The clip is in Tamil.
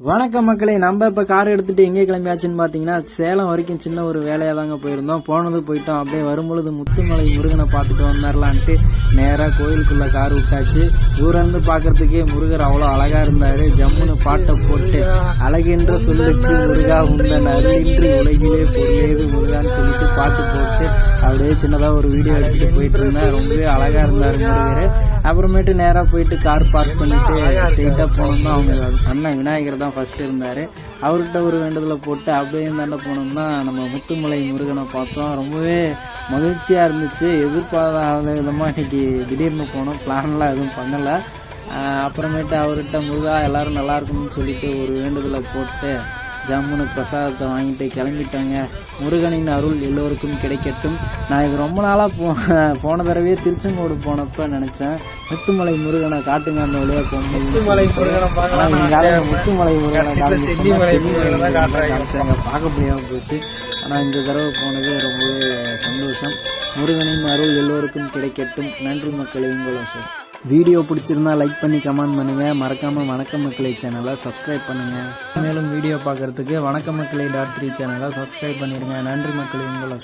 வணக்கம் மக்களே நம்ம இப்ப கார் எடுத்துட்டு எங்கே கிளம்பியாச்சுன்னு பாத்தீங்கன்னா சேலம் வரைக்கும் சின்ன ஒரு வேலையா தாங்க போயிருந்தோம். போனது போயிட்டோம் அப்படியே வரும்பொழுது முத்துமலை முருகனை பார்த்துட்டு வந்துடலான்ட்டு நேராக கோயிலுக்குள்ள கார் விட்டாச்சு. ஊரந்து பாக்குறதுக்கே முருகர் அவ்வளோ அழகா இருந்தாரு. ஜம்முன்னு பாட்டை போட்டு அழகென்ற சொல்லுக்கு முருகா உந்தன் அருளின்றி உலகிலே பொருளேது முருகான்னு சொல்லிட்டு பாட்டு போட்டு அப்படியே சின்னதாக ஒரு வீடியோ எடுத்துட்டு போயிட்டு இருந்தேன். ரொம்பவே அழகாக இருந்தார் முருகர் அப்புறமேட்டு நேராக போயிட்டு கார் பார்க் பண்ணிட்டு ஸ்ட்ரெயிட்டாக போனோம்னா அவங்க அண்ணன் விநாயகர் தான் ஃபஸ்ட்டு இருந்தார். அவர்கிட்ட ஒரு வேண்டுதலை போட்டு அப்படியே தாண்ட போனோம்னா நம்ம முத்துமலை முருகனை பார்த்தோம். ரொம்பவே மகிழ்ச்சியாக இருந்துச்சு. எதிர்பாராத விதமாக இன்னைக்கு திடீர்னு போனோம். பிளான்லாம் எதுவும் பண்ணலை. அப்புறமேட்டு அவர்கிட்ட முருகா எல்லாரும் நல்லா இருக்கணும்னு சொல்லிட்டு ஒரு வேண்டுதலை போட்டு ஜம்முன்னு பிரசாதத்தை வாங்கிட்டு கிளம்பிட்டாங்க. முருகனின் அருள் எல்லோருக்கும் கிடைக்கட்டும். நான் இது ரொம்ப நாளா போ போன தடவையே திருச்செங்கோடு போனப்ப நினைச்சேன். முத்துமலை முருகனை காட்டுங்க அந்த வழியா போகணும் முத்துமலை முருகனை முத்துமலை முருகனை காட்டுங்க பார்க்க முடியாம போச்சு. ஆனா இந்த தடவை போனது ரொம்பவே சந்தோஷம். முருகனின் அருள் எல்லோருக்கும் கிடைக்கட்டும். நன்றி மக்களை உங்களும் சார் வீடியோ பிடிச்சிருந்தா லைக் பண்ணி கமெண்ட் பண்ணுங்க. மறக்காம வணக்க மக்களை சேனலை சப்ஸ்கிரைப் பண்ணுங்க. மேலும் வீடியோ பார்க்கறதுக்கு வணக்க மக்களை டாட் த்ரீ சேனலை சப்ஸ்கிரைப் பண்ணிடுங்க நன்றி மக்களை உங்களை